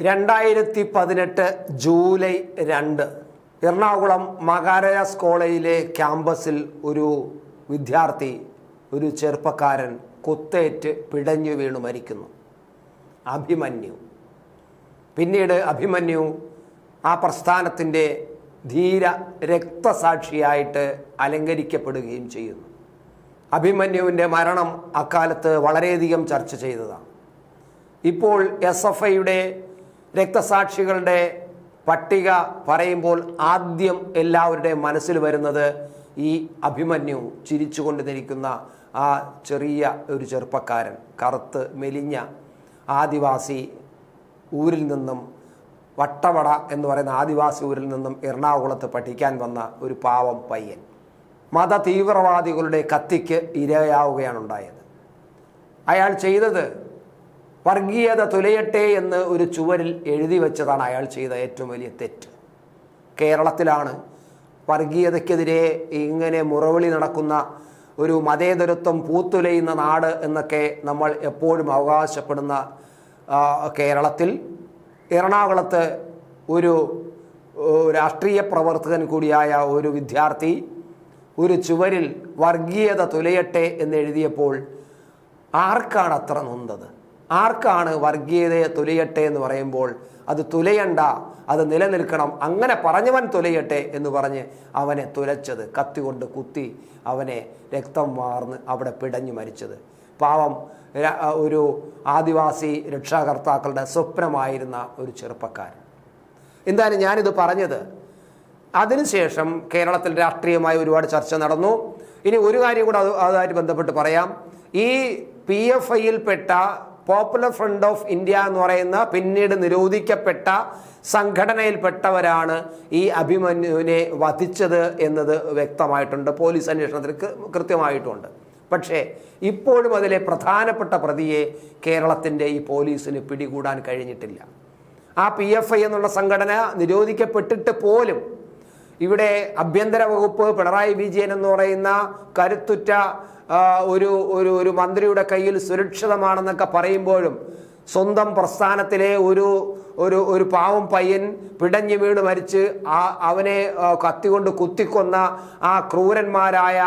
രണ്ടായിരത്തി പതിനെട്ട് ജൂലൈ രണ്ട്. എറണാകുളം മഹാരാജാസ് കോളേജിലെ ക്യാമ്പസിൽ ഒരു വിദ്യാർത്ഥി ഒരു ചെറുപ്പക്കാരൻ കുത്തേറ്റ് പിടഞ്ഞു വീണു മരിക്കുന്നു. അഭിമന്യു. പിന്നീട് അഭിമന്യു ആ പ്രസ്ഥാനത്തിന്റെ ധീര രക്തസാക്ഷിയായിട്ട് അലങ്കരിക്കപ്പെടുകയും ചെയ്യുന്നു. അഭിമന്യുവിന്റെ മരണം അക്കാലത്ത് വളരെയധികം ചർച്ച ചെയ്തതാണ്. ഇപ്പോൾ എസ് എഫ് ഐയുടെ രക്തസാക്ഷികളുടെ പട്ടിക പറയുമ്പോൾ ആദ്യം എല്ലാവരുടെയും മനസ്സിൽ വരുന്നത് ഈ അഭിമന്യു ചിരിച്ചുകൊണ്ട് നിൽക്കുന്ന ആ ചെറിയ ഒരു ചെറുപ്പക്കാരൻ കറുത്ത് മെലിഞ്ഞ ആദിവാസി ഊരിൽ നിന്നും വട്ടവട എന്ന് പറയുന്ന ആദിവാസി ഊരിൽ നിന്നും എറണാകുളത്ത് പഠിക്കാൻ വന്ന ഒരു പാവം പയ്യൻ. മത തീവ്രവാദികളുടെ കത്തിക്ക് ഇരയാവുകയാണ് ഉണ്ടായത്. അയാൾ ചെയ്തത് വർഗീയത തുലയട്ടെ എന്ന് ഒരു ചുവരിൽ എഴുതി വെച്ചതാണ് അയാൾ ചെയ്ത ഏറ്റവും വലിയ തെറ്റ്. കേരളത്തിലാണ് വർഗീയതയ്ക്കെതിരെ ഇങ്ങനെ മുറവിളി നടക്കുന്ന ഒരു മതേതരത്വം പൂത്തുലയുന്ന നാട് എന്നൊക്കെ നമ്മൾ എപ്പോഴും അവകാശപ്പെടുന്ന കേരളത്തിൽ എറണാകുളത്ത് ഒരു രാഷ്ട്രീയ പ്രവർത്തകൻ കൂടിയായ ഒരു വിദ്യാർത്ഥി ഒരു ചുവരിൽ വർഗീയത തുലയട്ടെ എന്ന് എഴുതിയപ്പോൾ ആർക്കാണ് അത്ര നൊന്തത്? ആർക്കാണ് വർഗീയതയെ തുലയട്ടെ എന്ന് പറയുമ്പോൾ അത് തുലയണ്ട അത് നിലനിൽക്കണം അങ്ങനെ പറഞ്ഞവൻ തുലയട്ടെ എന്ന് പറഞ്ഞ് അവനെ തുലച്ചത് കത്തി കൊണ്ട് കുത്തി അവനെ രക്തം വാർന്ന് അവിടെ പിടഞ്ഞു മരിച്ചത്. പാവം ഒരു ആദിവാസി രക്ഷാകർത്താക്കളുടെ സ്വപ്നമായിരുന്ന ഒരു ചെറുപ്പക്കാരൻ. എന്തായാലും ഞാനിത് പറഞ്ഞത്. അതിനുശേഷം കേരളത്തിൽ രാഷ്ട്രീയമായി ഒരുപാട് ചർച്ച നടന്നു. ഇനി ഒരു കാര്യം കൂടെ അത് അതുമായിട്ട് ബന്ധപ്പെട്ട് പറയാം. ഈ പി എഫ് ഐയിൽപ്പെട്ട പോപ്പുലർ ഫ്രണ്ട് ഓഫ് ഇന്ത്യ എന്ന് പറയുന്ന പിന്നീട് നിരോധിക്കപ്പെട്ട സംഘടനയിൽപ്പെട്ടവരാണ് ഈ അഭിമന്യുവിനെ വധിച്ചത് എന്നത് വ്യക്തമായിട്ടുണ്ട്. പോലീസ് അന്വേഷണത്തിൽ കൃത്യമായിട്ടുണ്ട്. പക്ഷേ ഇപ്പോഴും അതിലെ പ്രധാനപ്പെട്ട പ്രതിയെ കേരളത്തിന്റെ ഈ പോലീസിന് പിടികൂടാൻ കഴിഞ്ഞിട്ടില്ല. ആ പി എഫ് ഐ എന്നുള്ള സംഘടന നിരോധിക്കപ്പെട്ടിട്ട് പോലും ഇവിടെ ആഭ്യന്തര വകുപ്പ് പിണറായി വിജയൻ എന്ന് പറയുന്ന കരുത്തുറ്റ ഒരു ഒരു ഒരു മന്ത്രിയുടെ കയ്യിൽ സുരക്ഷിതമാണെന്നൊക്കെ പറയുമ്പോഴും സ്വന്തം പ്രസ്ഥാനത്തിലെ ഒരു ഒരു ഒരു പാവം പയ്യൻ പിടഞ്ഞു വീണ് മരിച്ച് ആ അവനെ കത്തികൊണ്ട് കുത്തിക്കൊന്ന ആ ക്രൂരന്മാരായ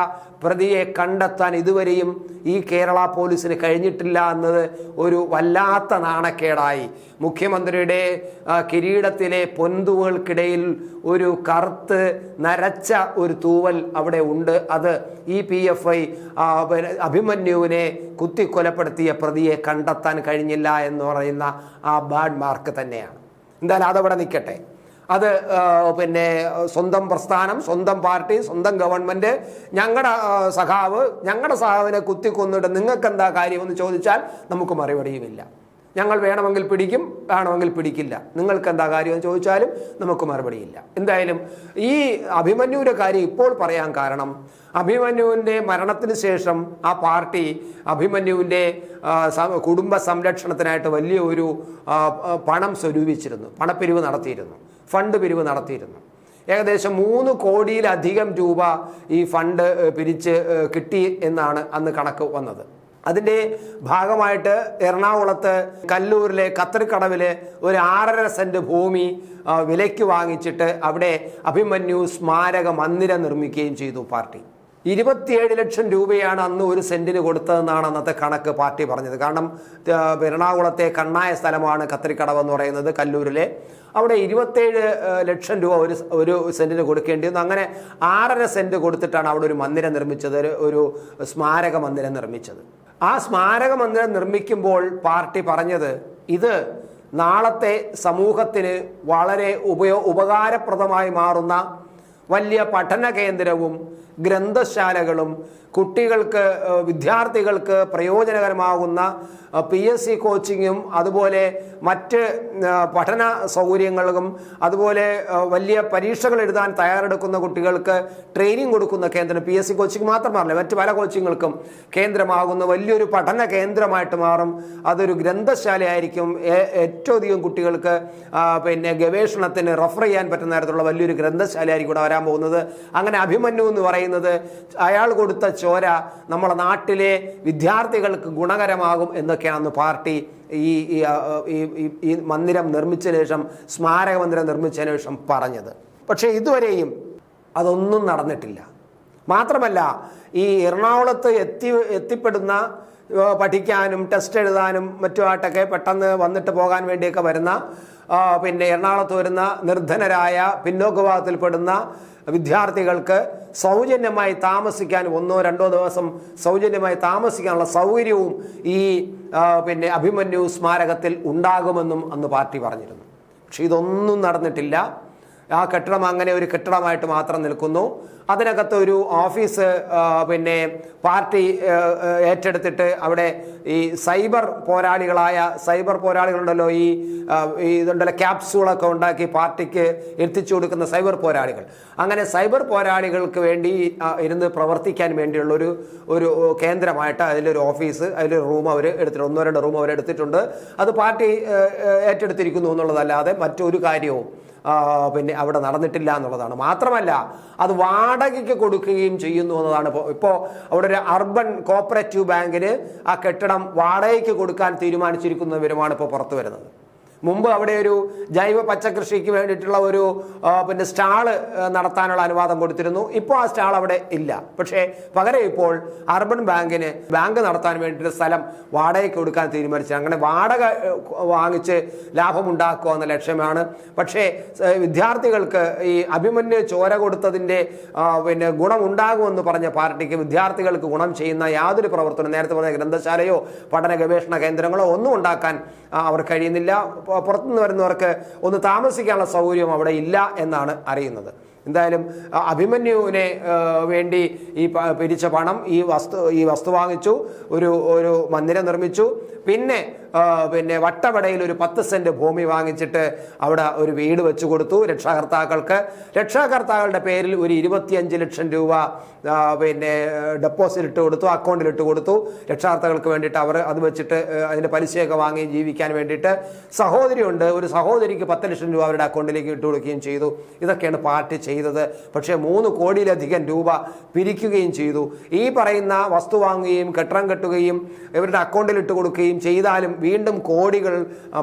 പ്രതിയെ കണ്ടെത്താൻ ഇതുവരെയും ഈ കേരള പോലീസിന് കഴിഞ്ഞിട്ടില്ല എന്നത് ഒരു വല്ലാത്ത നാണക്കേടായി. മുഖ്യമന്ത്രിയുടെ കിരീടത്തിലെ പൊന്തുകൾക്കിടയിൽ ഒരു കറുത്ത് നരച്ച ഒരു തൂവൽ അവിടെ ഉണ്ട്. അത് ഈ പി എഫ് ഐ അഭിമന്യുവിനെ കുത്തിക്കൊലപ്പെടുത്തിയ പ്രതിയെ കണ്ടെത്താൻ കഴിഞ്ഞില്ല എന്ന് പറയുന്ന ആ ബാഡ് മാർക്ക് തന്നെയാണ്. എന്തായാലും അതവിടെ നിൽക്കട്ടെ. അത് പിന്നെ സ്വന്തം പ്രസ്ഥാനം സ്വന്തം പാർട്ടി സ്വന്തം ഗവൺമെന്റ് ഞങ്ങളുടെ സഖാവ് ഞങ്ങളുടെ സഖാവിനെ കുത്തിക്കൊന്നിട്ട് നിങ്ങൾക്ക് എന്താ കാര്യമെന്ന് ചോദിച്ചാൽ നമുക്ക് മറുപടിയുമില്ല. ഞങ്ങൾ വേണമെങ്കിൽ പിടിക്കും വേണമെങ്കിൽ പിടിക്കില്ല. നിങ്ങൾക്ക് എന്താ കാര്യമെന്ന് ചോദിച്ചാലും നമുക്ക് മറുപടിയില്ല. എന്തായാലും ഈ അഭിമന്യുവിന്റെ കാര്യം ഇപ്പോൾ പറയാൻ കാരണം അഭിമന്യുവിന്റെ മരണത്തിന് ശേഷം ആ പാർട്ടി അഭിമന്യുവിന്റെ കുടുംബ സംരക്ഷണത്തിനായിട്ട് വലിയ ഒരു പണം സ്വരൂപിച്ചിരുന്നു പണപ്പിരിവ് നടത്തിയിരുന്നു. ഫണ്ട് പിരിവ് നടത്തിയിരുന്നു. ഏകദേശം മൂന്ന് കോടിയിലധികം രൂപ ഈ ഫണ്ട് പിരിച്ച് കിട്ടി എന്നാണ് അന്ന് കണക്ക് വന്നത്. അതിന്റെ ഭാഗമായിട്ട് എറണാകുളത്ത് കല്ലൂരിലെ കത്തറിക്കടവിലെ ഒരു ആറര സെന്റ് ഭൂമി വിലയ്ക്ക് വാങ്ങിച്ചിട്ട് അവിടെ അഭിമന്യു സ്മാരക മന്ദിരം നിർമ്മിക്കുകയും ചെയ്തു പാർട്ടി. ഇരുപത്തിയേഴ് ലക്ഷം രൂപയാണ് അന്ന് ഒരു സെന്റിന് കൊടുത്തതെന്നാണ് അന്നത്തെ കണക്ക് പാർട്ടി പറഞ്ഞത്. കാരണം എറണാകുളത്തെ കണ്ണായ സ്ഥലമാണ് കത്തരിക്കടവ് എന്ന് പറയുന്നത് കല്ലൂരിലെ. അവിടെ ഇരുപത്തേഴ് ലക്ഷം രൂപ ഒരു ഒരു സെന്റിന് കൊടുക്കേണ്ടി വന്നു. അങ്ങനെ ആറര സെന്റ് കൊടുത്തിട്ടാണ് അവിടെ ഒരു മന്ദിരം നിർമ്മിച്ചത് ഒരു സ്മാരക മന്ദിരം നിർമ്മിച്ചത്. ആ സ്മാരക മന്ദിരം നിർമ്മിക്കുമ്പോൾ പാർട്ടി പറഞ്ഞത് ഇത് നാളത്തെ സമൂഹത്തിന് വളരെ ഉപയോ ഉപകാരപ്രദമായി മാറുന്ന വലിയ പഠന കേന്ദ്രവും ഗ്രന്ഥശാലകളും കുട്ടികൾക്ക് വിദ്യാർത്ഥികൾക്ക് പ്രയോജനകരമാകുന്ന പി എസ് സി കോച്ചിങ്ങും അതുപോലെ മറ്റ് പഠന സൗകര്യങ്ങളും അതുപോലെ വലിയ പരീക്ഷകൾ എഴുതാൻ തയ്യാറെടുക്കുന്ന കുട്ടികൾക്ക് ട്രെയിനിങ് കൊടുക്കുന്ന കേന്ദ്രം പി എസ് സി കോച്ചിങ് മാത്രമല്ല മറ്റ് പല കോച്ചിങ്ങുകൾക്കും കേന്ദ്രമാകുന്ന വലിയൊരു പഠന കേന്ദ്രമായിട്ട് മാറും. അതൊരു ഗ്രന്ഥശാലയായിരിക്കും. ഏറ്റവും അധികം കുട്ടികൾക്ക് പിന്നെ ഗവേഷണത്തിന് റെഫർ ചെയ്യാൻ പറ്റുന്ന തരത്തിലുള്ള വലിയൊരു ഗ്രന്ഥശാലയായിരിക്കും ഇവിടെ വരാൻ പോകുന്നത്. അങ്ങനെ അഭിമന്യു എന്ന് പറയുന്നത് അയാൾ കൊടുത്ത ചോര നമ്മുടെ നാട്ടിലെ വിദ്യാർത്ഥികൾക്ക് ഗുണകരമാകും എന്നൊക്കെയാണ് പാർട്ടി ഈ ഈ, മന്ദിരം നിർമ്മിച്ചതിന് ശേഷം സ്മാരക മന്ദിരം നിർമ്മിച്ചതിന് ശേഷം പറഞ്ഞത്. പക്ഷേ ഇതുവരെയും അതൊന്നും നടന്നിട്ടില്ല. മാത്രമല്ല ഈ എറണാകുളത്ത് എത്തി എത്തിപ്പെടുന്ന പഠിക്കാനും ടെസ്റ്റ് എഴുതാനും മറ്റുമായിട്ടൊക്കെ പെട്ടെന്ന് വന്നിട്ട് പോകാൻ വേണ്ടിയൊക്കെ വരുന്ന പിന്നെ എറണാകുളത്ത് വരുന്ന നിർധനരായ പിന്നോക്ക വിഭാഗത്തിൽപ്പെടുന്ന വിദ്യാർത്ഥികൾക്ക് സൗജന്യമായി താമസിക്കാൻ ഒന്നോ രണ്ടോ ദിവസം സൗജന്യമായി താമസിക്കാനുള്ള സൗകര്യവും ഈ പിന്നെ അഭിമന്യു സ്മാരകത്തിൽ ഉണ്ടാകുമെന്നും അന്ന് പാർട്ടി പറഞ്ഞിരുന്നു. പക്ഷെ ഇതൊന്നും നടന്നിട്ടില്ല. ആ കെട്ടിടം അങ്ങനെ ഒരു കെട്ടിടമായിട്ട് മാത്രം നിൽക്കുന്നു. അതിനകത്ത് ഒരു ഓഫീസ് പിന്നെ പാർട്ടി ഏറ്റെടുത്തിട്ട് അവിടെ ഈ സൈബർ പോരാളികളായ സൈബർ പോരാളികളുണ്ടല്ലോ ഈ ഇതുണ്ടല്ലോ ക്യാപ്സൂളൊക്കെ ഉണ്ടാക്കി പാർട്ടിക്ക് എത്തിച്ചു കൊടുക്കുന്ന സൈബർ പോരാളികൾ. അങ്ങനെ സൈബർ പോരാളികൾക്ക് വേണ്ടി ഇരുന്ന് പ്രവർത്തിക്കാൻ വേണ്ടിയുള്ള ഒരു ഒരു കേന്ദ്രമായിട്ട് അതിലൊരു ഓഫീസ് അതിലൊരു റൂം അവർ എടുത്തിട്ടുണ്ട്. ഒന്നോ രണ്ടോ റൂം അവർ എടുത്തിട്ടുണ്ട്. അത് പാർട്ടി ഏറ്റെടുത്തിരിക്കുന്നു എന്നുള്ളതല്ലാതെ മറ്റൊരു കാര്യവും പിന്നെ അവിടെ നടന്നിട്ടില്ല എന്നുള്ളതാണ്. മാത്രമല്ല അത് വാടകയ്ക്ക് കൊടുക്കുകയും ചെയ്യുന്നു എന്നതാണ് ഇപ്പോൾ അവിടെ ഒരു അർബൻ കോപ്പറേറ്റീവ് ബാങ്കിന് ആ കെട്ടിടം വാടകയ്ക്ക് കൊടുക്കാൻ തീരുമാനിച്ചിരിക്കുന്ന വിവരമാണ് ഇപ്പോൾ പുറത്തു വരുന്നത്. മുമ്പ് അവിടെ ഒരു ജൈവ പച്ചക്കൃഷിക്ക് വേണ്ടിയിട്ടുള്ള ഒരു പിന്നെ സ്റ്റാൾ നടത്താനുള്ള അനുവാദം കൊടുത്തിരുന്നു. ഇപ്പോൾ ആ സ്റ്റാൾ അവിടെ ഇല്ല. പക്ഷേ പകരം ഇപ്പോൾ അർബൻ ബാങ്കിന് ബാങ്ക് നടത്താൻ വേണ്ടിയിട്ട് സ്ഥലം വാടകയ്ക്ക് കൊടുക്കാൻ തീരുമാനിച്ചു. അങ്ങനെ വാടക വാങ്ങിച്ച് ലാഭമുണ്ടാക്കുക എന്ന ലക്ഷ്യമാണ്. പക്ഷേ വിദ്യാർത്ഥികൾക്ക് ഈ അഭിമന്യു ചോര കൊടുത്തതിന്റെ പിന്നെ ഗുണമുണ്ടാകുമെന്ന് പറഞ്ഞ പാർട്ടിക്ക് വിദ്യാർത്ഥികൾക്ക് ഗുണം ചെയ്യുന്ന യാതൊരു പ്രവർത്തനം നേരത്തെ പറഞ്ഞ ഗ്രന്ഥശാലയോ പഠന ഗവേഷണ കേന്ദ്രങ്ങളോ ഒന്നും ഉണ്ടാക്കാൻ അവർ കഴിയുന്നില്ല. പുറത്തുനിന്ന് വരുന്നവർക്ക് ഒന്ന് താമസിക്കാനുള്ള സൗകര്യം അവിടെ ഇല്ല എന്നാണ് അറിയുന്നത്. എന്തായാലും അഭിമന്യുവിനെ വേണ്ടി ഈ പിരിച്ച പണം ഈ വസ്തു ഈ വസ്തു വാങ്ങിച്ചു ഒരു ഒരു മന്ദിരം നിർമ്മിച്ചു. പിന്നെ പിന്നെ വട്ടവടയിൽ ഒരു പത്ത് സെന്റ് ഭൂമി വാങ്ങിച്ചിട്ട് അവിടെ ഒരു വീട് വെച്ചു കൊടുത്തു രക്ഷാകർത്താക്കൾക്ക്. രക്ഷാകർത്താക്കളുടെ പേരിൽ ഒരു ഇരുപത്തിയഞ്ച് ലക്ഷം രൂപ പിന്നെ ഡെപ്പോസിറ്റ് ഇട്ട് കൊടുത്തു അക്കൗണ്ടിൽ ഇട്ട് കൊടുത്തു. രക്ഷാകർത്താക്കൾക്ക് വേണ്ടിയിട്ട് അവർ അത് വെച്ചിട്ട് അതിന്റെ പലിശയൊക്കെ വാങ്ങി ജീവിക്കാൻ വേണ്ടിയിട്ട് സഹോദരിയുണ്ട്. ഒരു സഹോദരിക്ക് പത്ത് ലക്ഷം രൂപ അവരുടെ അക്കൗണ്ടിലേക്ക് ഇട്ട് കൊടുക്കുകയും ചെയ്തു. ഇതൊക്കെയാണ് പാർട്ടി ചെയ്തത്. പക്ഷേ മൂന്ന് കോടിയിലധികം രൂപ പിരിക്കുകയും ചെയ്തു. ഈ പറയുന്ന വസ്തു വാങ്ങുകയും കെട്ടിടം കെട്ടുകയും ഇവരുടെ അക്കൗണ്ടിൽ ഇട്ട് കൊടുക്കുകയും ചെയ്താലും വീണ്ടും കോടികൾ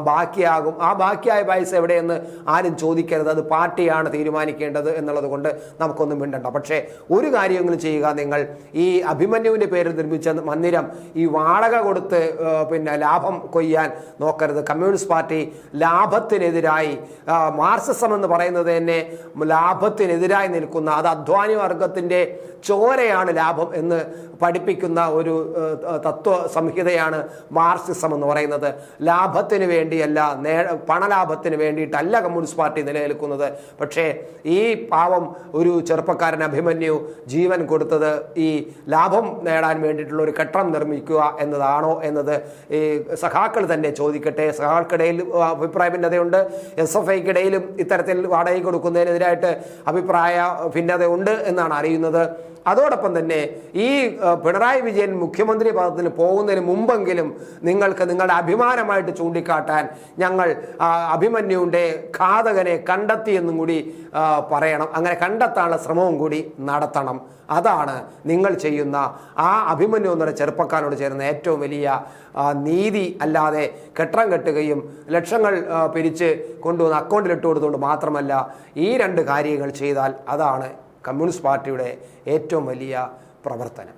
ബാക്കിയാകും. ആ ബാക്കിയായ പൈസ എവിടെയെന്ന് ആരും ചോദിക്കരുത്. അത് പാർട്ടിയാണ് തീരുമാനിക്കേണ്ടത് എന്നുള്ളത് കൊണ്ട് നമുക്കൊന്നും വേണ്ടണ്ട പക്ഷേ ഒരു കാര്യമെങ്കിലും ചെയ്യുക. നിങ്ങൾ ഈ അഭിമന്യുവിന്റെ പേരിൽ നിർമ്മിച്ച മന്ദിരം ഈ വാടക കൊടുത്ത് പിന്നെ ലാഭം കൊയ്യാൻ നോക്കരുത്. കമ്മ്യൂണിസ്റ്റ് പാർട്ടി ലാഭത്തിനെതിരായി മാർസിസം എന്ന് പറയുന്നത് തന്നെ ലാഭത്തിനെതിരായി നിൽക്കുന്ന അത് അധ്വാനി വർഗത്തിന്റെ ചോരയാണ് ലാഭം എന്ന് പഠിപ്പിക്കുന്ന ഒരു തത്വ സംഹിതയാണ് മാർക്സിസം എന്ന് പറയുന്നത് ലാഭത്തിന് വേണ്ടിയല്ല നേ പണലാഭത്തിന് വേണ്ടിയിട്ടല്ല കമ്മ്യൂണിസ്റ്റ് പാർട്ടി നിലനിൽക്കുന്നത്. പക്ഷേ ഈ പാവം ഒരു ചെറുപ്പക്കാരൻ അഭിമന്യു ജീവൻ കൊടുത്തത് ഈ ലാഭം നേടാൻ വേണ്ടിയിട്ടുള്ള ഒരു കെട്ടിടം നിർമ്മിക്കുക എന്നതാണോ എന്നത് ഈ സഖാക്കൾ തന്നെ ചോദിക്കട്ടെ. സഖാക്കൾക്കിടയിൽ അഭിപ്രായ ഭിന്നതയുണ്ട്. എസ് എഫ് ഐക്കിടയിലും ഇത്തരത്തിൽ വാടകയ്ക്ക് കൊടുക്കുന്നതിനെതിരായിട്ട് അഭിപ്രായ ഭിന്നതയുണ്ട് എന്നാണ് അറിയുന്നത്. അതോടൊപ്പം തന്നെ ഈ പിണറായി വിജയൻ മുഖ്യമന്ത്രി പദത്തിന് പോകുന്നതിന് മുമ്പെങ്കിലും നിങ്ങൾക്ക് നിങ്ങളുടെ അഭിമാനമായിട്ട് ചൂണ്ടിക്കാട്ടാൻ ഞങ്ങൾ അഭിമന്യുവിന്റെ ഘാതകനെ കണ്ടെത്തിയെന്നും കൂടി പറയണം. അങ്ങനെ കണ്ടെത്താനുള്ള ശ്രമവും കൂടി നടത്തണം. അതാണ് നിങ്ങൾ ചെയ്യുന്ന ആ അഭിമന്യു എന്നുള്ള ചെറുപ്പക്കാരോട് ചേരുന്ന ഏറ്റവും വലിയ നീതി അല്ലാതെ കെട്ടം കെട്ടുകയും ലക്ഷങ്ങൾ പിരിച്ച് കൊണ്ടുവന്ന് അക്കൗണ്ടിലിട്ട് കൊടുത്തുകൊണ്ട് മാത്രമല്ല ഈ രണ്ട് കാര്യങ്ങൾ ചെയ്താൽ അതാണ് കമ്മ്യൂണിസ്റ്റ് പാർട്ടിയുടെ ഏറ്റവും വലിയ പ്രവർത്തനം.